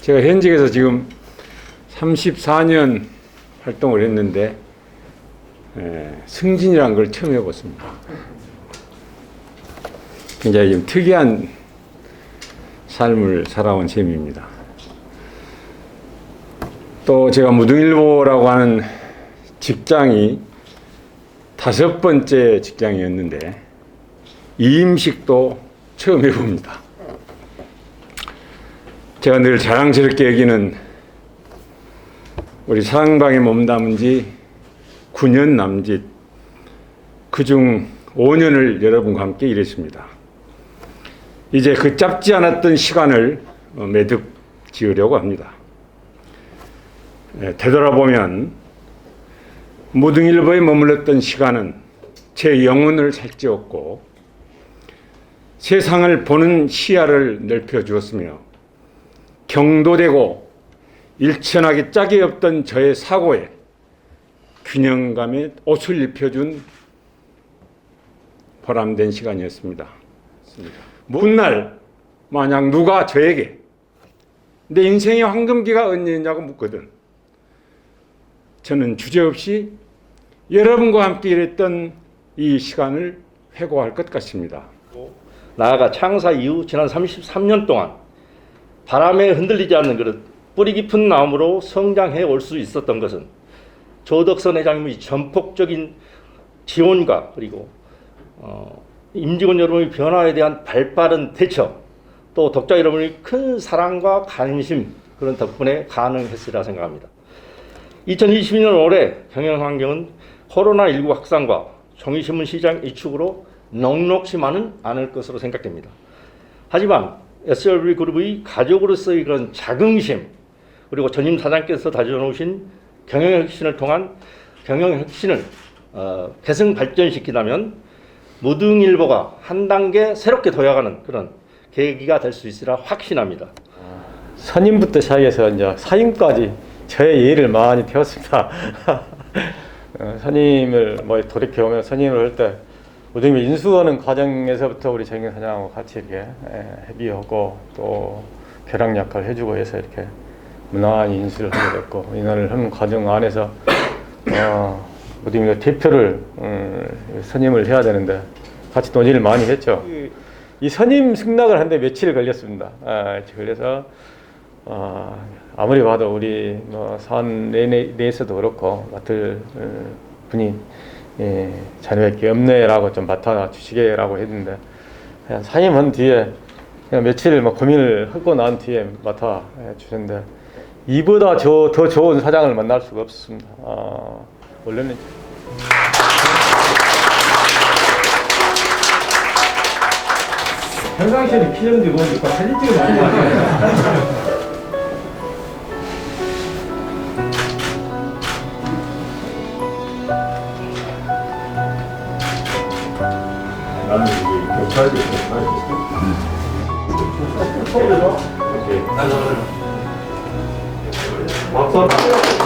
제가 현직에서 지금 34년 활동을 했는데 에, 승진이라는 걸 처음 해봤습니다. 굉장히 좀 특이한 삶을 살아온 셈입니다. 또 제가 무등일보라고 하는 직장이 다섯 번째 직장이었는데 이임식도 처음 해봅니다. 제가 늘 자랑스럽게 여기는 우리 사랑방에 몸담은 지 9년 남짓 그중 5년을 여러분과 함께 일했습니다. 이제 그 짧지 않았던 시간을 어, 매듭 지으려고 합니다. 예, 되돌아보면 무등일보에 머물렀던 시간은 제 영혼을 살찌웠고 세상을 보는 시야를 넓혀 주었으며 경도되고 일천하게 짝이 없던 저의 사고에 균형감에 옷을 입혀준 보람된 시간이었습니다. 훗날 만약 누가 저에게 내 인생의 황금기가 언제냐고 묻거든 저는 주저없이 여러분과 함께 일했던 이 시간을 회고할 것 같습니다. 나아가 창사 이후 지난 33년 동안 바람에 흔들리지 않는 그릇 뿌리 깊은 나무로 성장해 올 수 있었던 것은 조덕선 회장님의 전폭적인 지원과 그리고 어, 임직원 여러분의 변화에 대한 발빠른 대처 또 독자 여러분의 큰 사랑과 관심 그런 덕분에 가능했으리라 생각합니다. 2022년 올해 경영환경은 코로나19 확산과 종이신문 시장 이축으로 넉넉지만은 않을 것으로 생각됩니다. 하지만 SLB 그룹의 가족으로서의 그런 자긍심 그리고 전임 사장께서 다져놓으신 경영 혁신을 통한 경영 혁신을 어, 계승 발전시키다면 무등일보가 한 단계 새롭게 도약하는 그런 계기가 될 수 있으라 확신합니다. 선임부터 시작해서 이제 사임까지 저의 예를 많이 태웠습니다. 어, 선임을 뭐 돌이켜 보면 선임을 할때 우등이 인수하는 과정에서부터 우리 정경 사장하고 같이 이렇게 예, 협의하고 또 벼락 역할을 해주고 해서 이렇게 무난히 인수를 하게 됐고 인원을 하는 과정 안에서 어, 우등이 대표를 음, 선임을 해야 되는데 같이 논의를 많이 했죠. 이 선임 승낙을 하는데 며칠 걸렸습니다. 아, 그래서 어, 아무리 봐도 우리 뭐 내내, 내에서도 그렇고 맡을 어, 분이 예, 자녀밖에 없네라고 좀 맡아 주시게라고 했는데 그냥 사임한 뒤에 그냥 며칠 뭐 고민을 하고 난 뒤에 맡아 예, 주셨는데 이보다 저, 더 좋은 사장을 만날 수가 없습니다. 아, 원래는 평상시에는 들고 오니까 사진 찍으면 안. 나는 박수.